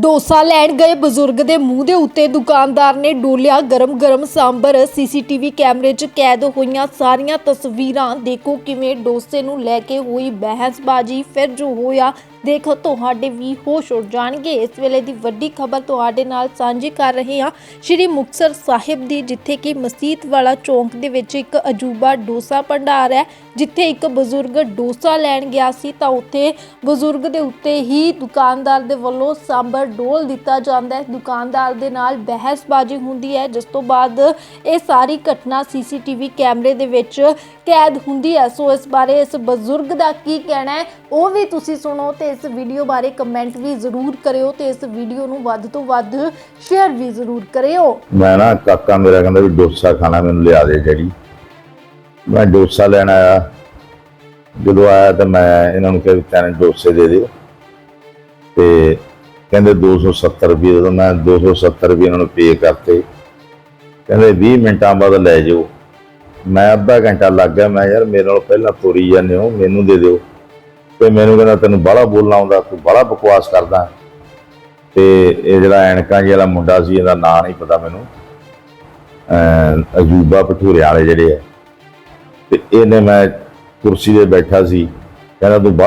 ਡੋਸਾ ਲੈਣ ਗਏ ਬਜ਼ੁਰਗ ਦੇ ਮੂੰਹ ਦੇ ਉੱਤੇ ਦੁਕਾਨਦਾਰ ਨੇ ਡੋਲਿਆ ਗਰਮ-ਗਰਮ ਸਾਂਬਰ। ਸੀਸੀਟੀਵੀ ਕੈਮਰੇ 'ਚ ਕੈਦ ਹੋਈਆਂ ਸਾਰੀਆਂ ਤਸਵੀਰਾਂ। ਦੇਖੋ ਕਿਵੇਂ ਡੋਸੇ ਨੂੰ ਲੈ ਕੇ ਹੋਈ ਬਹਿਸਬਾਜ਼ੀ। ਫਿਰ ਜੋ ਹੋਇਆ, ਦੇਖੋ ਤੁਹਾਡੇ ਵੀ ਹੋਸ਼ ਉੱਡ ਜਾਣਗੇ। ਇਸ ਵੇਲੇ ਦੀ ਵੱਡੀ ਖਬਰ ਤੁਹਾਡੇ ਨਾਲ ਸਾਂਝੀ ਕਰ ਰਹੇ ਹਾਂ। ਸ਼੍ਰੀ ਮੁਕਤਸਰ ਸਾਹਿਬ ਦੀ, ਜਿੱਥੇ ਕਿ ਮਸਜਿਦ ਵਾਲਾ ਚੌਂਕ ਦੇ ਵਿੱਚ ਇੱਕ ਅਜੂਬਾ ਡੋਸਾ ਭੰਡਾਰ ਹੈ, ਜਿੱਥੇ ਇੱਕ ਬਜ਼ੁਰਗ ਡੋਸਾ ਲੈਣ ਗਿਆ ਸੀ, ਤਾਂ ਉੱਥੇ ਬਜ਼ੁਰਗ ਦੇ ਉੱਤੇ ਹੀ ਦੁਕਾਨਦਾਰ ਦੇ ਵੱਲੋਂ ਸਾਂਬਰ ਡੋਲ ਦਿੱਤਾ ਜਾਂਦਾ ਹੈ। ਦੁਕਾਨਦਾਰ ਦੇ ਨਾਲ ਬਹਿਸਬਾਜ਼ੀ ਹੁੰਦੀ ਹੈ। ਜਿਸ ਤੋਂ ਬਾਅਦ ਇਹ ਸਾਰੀ ਘਟਨਾ ਸੀਸੀਟੀਵੀ ਕੈਮਰੇ ਦੇ ਵਿੱਚ ਕੈਦ ਹੁੰਦੀ ਹੈ। ਸੋ ਇਸ ਬਾਰੇ ਇਸ ਬਜ਼ੁਰਗ ਦਾ ਕੀ ਕਹਿਣਾ ਹੈ, ਉਹ ਵੀ ਤੁਸੀਂ ਸੁਣੋ ਤੇ ਇਸ ਵੀਡੀਓ ਬਾਰੇ ਕਮੈਂਟ ਵੀ ਜ਼ਰੂਰ ਕਰਿਓ ਤੇ ਇਸ ਵੀਡੀਓ ਨੂੰ ਵੱਧ ਤੋਂ ਵੱਧ ਸ਼ੇਅਰ ਵੀ ਜ਼ਰੂਰ ਕਰਿਓ। ਮੈਂ ਨਾ ਕਾਕਾ ਮੇਰਾ ਕਹਿੰਦਾ ਵੀ ਡੋਸਾ ਖਾਣਾ ਮੈਨੂੰ ਲਿਆ ਦੇ ਜਿਹੜੀ ਮੈਂ ਡੋਸਾ ਲੈਣ ਆਇਆ। ਜਦੋਂ ਆਇਆ ਤਾਂ ਮੈਂ ਇਹਨਾਂ ਨੂੰ ਕਿਹਾ ਵੀ ਤੈਨੂੰ ਡੋਸੇ ਦੇ ਦਿਓ। ਤੇ ਕਹਿੰਦੇ 270 ਰੁਪਏ ਜਦੋਂ ਮੈਂ 270 ਰੁਪਏ ਇਹਨਾਂ ਨੂੰ ਪੇ ਕਰਤੇ। ਕਹਿੰਦੇ 20 ਮਿੰਟਾਂ ਬਾਅਦ ਲੈ ਜਾਓ। ਮੈਂ ਅੱਧਾ ਘੰਟਾ ਲੱਗ ਗਿਆ। ਮੈਂ ਯਾਰ, ਮੇਰੇ ਨਾਲ ਪਹਿਲਾਂ ਤੋਰੀ ਜਾਂਦੇ ਹੋ, ਮੈਨੂੰ ਦੇ ਦਿਓ। ਤੇ ਮੈਨੂੰ ਕਹਿੰਦਾ, ਤੈਨੂੰ ਬੜਾ ਬੋਲਣਾ ਆਉਂਦਾ, ਤੂੰ ਬੜਾ ਬਕਵਾਸ ਕਰਦਾ। ਤੇ ਇਹ ਜਿਹੜਾ ਐਨਕਾਂ ਜਿਹੜਾ ਮੁੰਡਾ ਸੀ, ਇਹਦਾ ਨਾਂ ਨਹੀਂ ਪਤਾ ਮੈਨੂੰ। ਅਜੂਬਾ ਭਟੂਰੇ ਵਾਲੇ ਜਿਹੜੇ ਆ। ਤੇ ਇਹਨੇ ਮੈਂ ਕੁਰਸੀ ਤੇ ਬੈਠਾ ਸੀ। ਕਹਿੰਦਾ, ਤੂੰ ਬਾਹਲਾ